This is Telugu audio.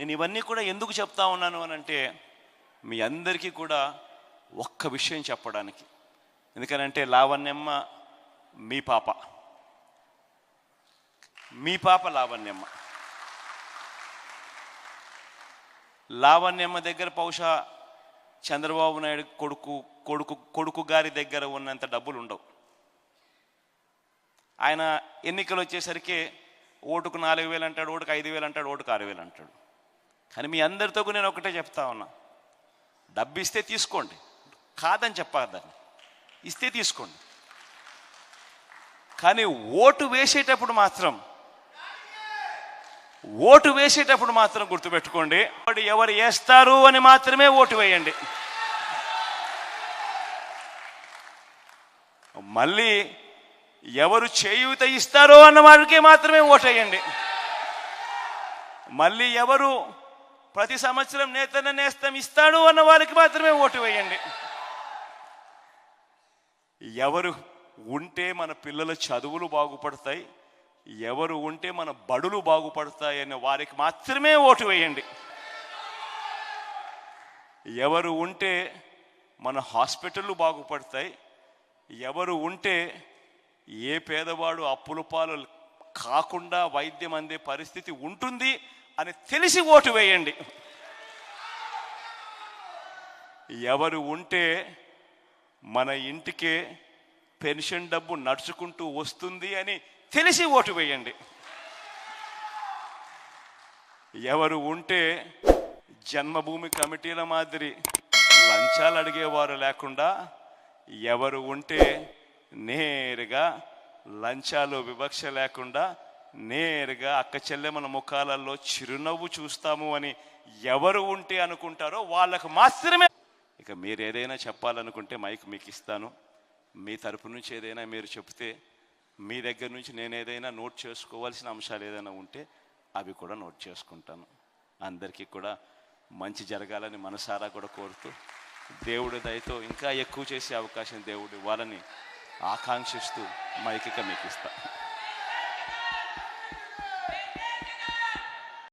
నేను ఇవన్నీ కూడా ఎందుకు చెప్తా ఉన్నాను అని అంటే మీ అందరికీ కూడా ఒక్క విషయం చెప్పడానికి. ఎందుకనంటే లావణ్యమ్మ మీ పాప. మీ పాప లావణ్యమ్మ. లావణ్యమ్మ దగ్గర బహుశా చంద్రబాబు నాయుడు కొడుకు కొడుకు కొడుకు గారి దగ్గర ఉన్నంత డబ్బులు ఉండవు ఆయన ఎన్నికలు వచ్చేసరికి ఓటుకు నాలుగు వేలు అంటాడు ఓటుకు ఐదు వేలు అంటాడు ఓటుకు ఆరు వేలు అంటాడు కానీ మీ అందరితో కూడా నేను ఒకటే చెప్తా ఉన్నా. డబ్బు ఇస్తే తీసుకోండి. కాదని చెప్పదాన్ని ఇస్తే తీసుకోండి. కానీ ఓటు వేసేటప్పుడు మాత్రం ఓటు వేసేటప్పుడు మాత్రం గుర్తుపెట్టుకోండి వాడు ఎవరు వేస్తారు అని మాత్రమే ఓటు వేయండి. మళ్ళీ ఎవరు చేయూత ఇస్తారో అన్న వారికి మాత్రమే ఓటు వేయండి మళ్ళీ ఎవరు ప్రతి సంవత్సరం నేతన్న నేస్తం ఇస్తాడు అన్న వారికి మాత్రమే ఓటు వేయండి. ఎవరు ఉంటే మన పిల్లల చదువులు బాగుపడతాయి ఎవరు ఉంటే మన బడులు బాగుపడతాయి అనే వారికి మాత్రమే ఓటు వేయండి. ఎవరు ఉంటే మన హాస్పిటళ్ళు బాగుపడతాయి ఎవరు ఉంటే ఏ పేదవాడు అప్పుల పాలు కాకుండా వైద్యం అందే పరిస్థితి ఉంటుంది అని తెలిసి ఓటు వేయండి. ఎవరు ఉంటే మన ఇంటికే పెన్షన్ డబ్బు నడుచుకుంటూ వస్తుంది అని తెలిసి ఓటు వేయండి. ఎవరు ఉంటే జన్మభూమి కమిటీల మాదిరి లంచాలు అడిగేవారు లేకుండా ఎవరు ఉంటే నేరుగా లంచాలు వివక్ష లేకుండా నేరుగా అక్క చెల్లెమ్మల ముఖాలలో చిరునవ్వు చూస్తాము అని ఎవరు ఉంటే అనుకుంటారో వాళ్ళకు మాత్రమే. ఇక మీరు ఏదైనా చెప్పాలనుకుంటే మైక్ మీకు ఇస్తాను. మీ తరపు నుంచి ఏదైనా మీరు చెప్తే మీ దగ్గర నుంచి నేను ఏదైనా నోట్ చేసుకోవాల్సిన అంశాలు ఏదైనా ఉంటే అవి కూడా నోట్ చేసుకుంటాను. అందరికీ కూడా మంచి జరగాలని మనసారా కూడా కోరుతూ దేవుడి దయతో ఇంకా ఎక్కువ చేసే అవకాశం దేవుడు ఇవ్వాలని ఆకాంక్షిస్తూ మైకిక మీకు ఇస్తాను